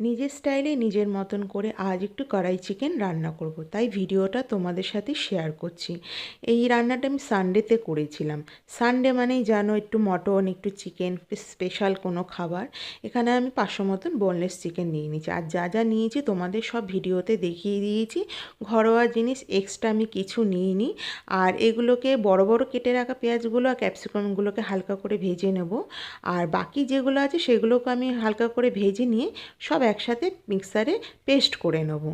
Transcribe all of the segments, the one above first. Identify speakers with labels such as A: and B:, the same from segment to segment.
A: নিজের স্টাইলে নিজের মতন করে আজ একটু কড়াই চিকেন রান্না করব। তাই ভিডিওটা তোমাদের সাথে শেয়ার করছি। এই রান্নাটা আমি সানডেতে করেছিলাম। সানডে মানেই জানো একটু মটন, একটু চিকেন স্পেশাল কোনো খাবার। এখানে আমি পাঁচশো মতন বোনলেস চিকেন নিয়ে নিয়েছি। আর যা যা নিয়েছি তোমাদের সব ভিডিওতে দেখিয়ে দিয়েছি। ঘরোয়া জিনিস এক্সট্রা আমি কিছু নিইনি। আর এগুলোকে বড় বড় কেটে রাখা পেঁয়াজগুলো আর ক্যাপসিকামগুলোকে হালকা করে ভেজে নেব। আর বাকি যেগুলো আছে সেগুলোকে আমি হালকা করে ভেজে নিয়ে সব একসাথে মিক্সারে পেস্ট করে নেব।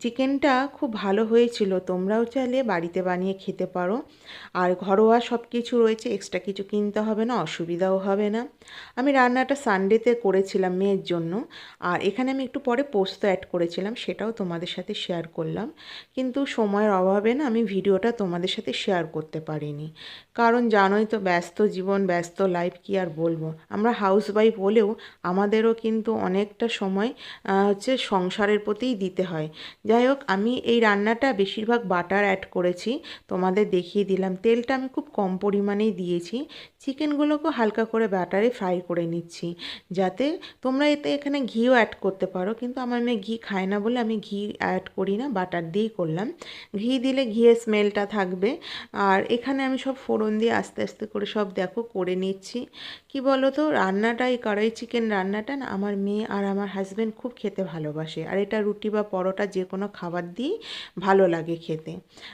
A: চিকেনটা খুব ভালো হয়েছিল। তোমরাও চাইলে বাড়িতে বানিয়ে খেতে পারো। আর ঘরোয়া সব কিছু রয়েছে এক্সট্রা কিছু কিনতে হবে না, অসুবিধাও হবে না। আমি রান্নাটা সানডেতে করেছিলাম মেয়ের জন্য। আর এখানে আমি একটু পরে পোস্ত অ্যাড করেছিলাম, সেটাও তোমাদের সাথে শেয়ার করলাম। কিন্তু সময়ের অভাবে না, আমি ভিডিওটা তোমাদের সাথে শেয়ার করতে পারিনি। কারণ জানোই তো, ব্যস্ত জীবন, ব্যস্ত লাইফ কি আর বলব? আমরা হাউস ওয়াইফ বলেও আমাদেরও কিন্তু অনেকটা সময় হচ্ছে সংসারের প্রতিই দিতে হয়। যাই হোক, আমি এই রান্নাটা বেশিরভাগ বাটার অ্যাড করেছি। তোমাদের দেখিয়ে দিলাম। তেলটা আমি খুব কম পরিমাণেই দিয়েছি। চিকেনগুলোকেও হালকা করে বাটারে ফ্রাই করে নিচ্ছি। যাতে তোমরা এতে এখানে ঘিও অ্যাড করতে পারো। কিন্তু আমার মেয়ে ঘি খায় না বলে আমি ঘি অ্যাড করি না, বাটার দিয়েই করলাম। ঘি দিলে ঘিয়ের স্মেলটা থাকবে। আর এখানে আমি সব ফোড়ন দিয়ে আস্তে আস্তে করে সব দেখো করে নিচ্ছি। কি বলো তো রান্নাটা, এই কড়াই চিকেন রান্নাটা না আমার মেয়ে আর আমার হাজব্যান্ড খুব খেতে ভালোবাসে। আর এটা রুটি বা পরোটা যে কোনো খাবার দিয়েই ভালো লাগে খেতে।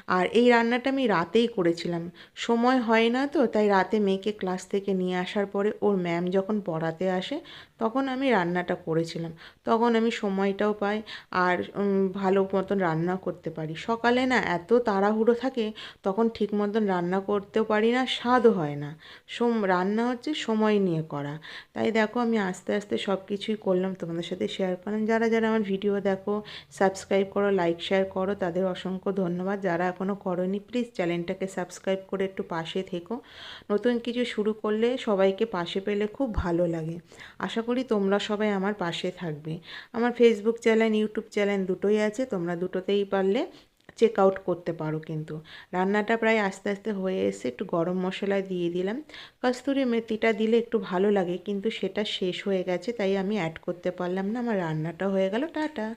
A: আর এই রান্নাটা আমি রাতেই করেছিলাম। সময় হয় না তো, তাই রাতে মেয়েকে ক্লাস থেকে নিয়ে আসার পরে ওর ম্যাম যখন পড়াতে আসে, তখন আমি রান্নাটা করেছিলাম। তখন আমি সময়টাও পাই আর ভালো মতন রান্না করতে পারি। সকালে না এত তাড়াহুড়ো থাকে, তখন ঠিক মতন রান্না করতেও পারি না, স্বাদও হয় না। সোম, রান্না হচ্ছে সময় নিয়ে করা। তাই দেখো আমি আস্তে আস্তে সব কিছুই করলাম। তোমাদের সাথে শেয়ার করলাম। যারা যারা আমার ভিডিও দেখো সাবস্ক্রাইব করো লাইক শেয়ার করো। তাদের অসংখ্য ধন্যবাদ। যারা এখনও করনি প্লিজ চ্যানেলটাকে সাবস্ক্রাইব করে একটু পাশে থেকো। নতুন কিছু শুরু করলে সবাইকে পাশে পেলে খুব ভালো লাগে। আশা করি তোমরা সবাই আমার পাশে থাকবে। আমার ফেসবুক চ্যানেল ইউটিউব চ্যানেল দুটোই আছে। তোমরা দুটোতেই পারলে চেক আউট করতে পারো কিন্তু। রান্নাটা প্রায় আস্তে আস্তে হয়ে এসে একটু গরম মশলা দিয়ে দিলাম। কস্তুরি মেথিটা দিলে একটু ভালো লাগে, কিন্তু সেটা শেষ হয়ে গেছে, তাই আমি অ্যাড করতে পারলাম না। আমার রান্নাটা হয়ে গেল। টাটা!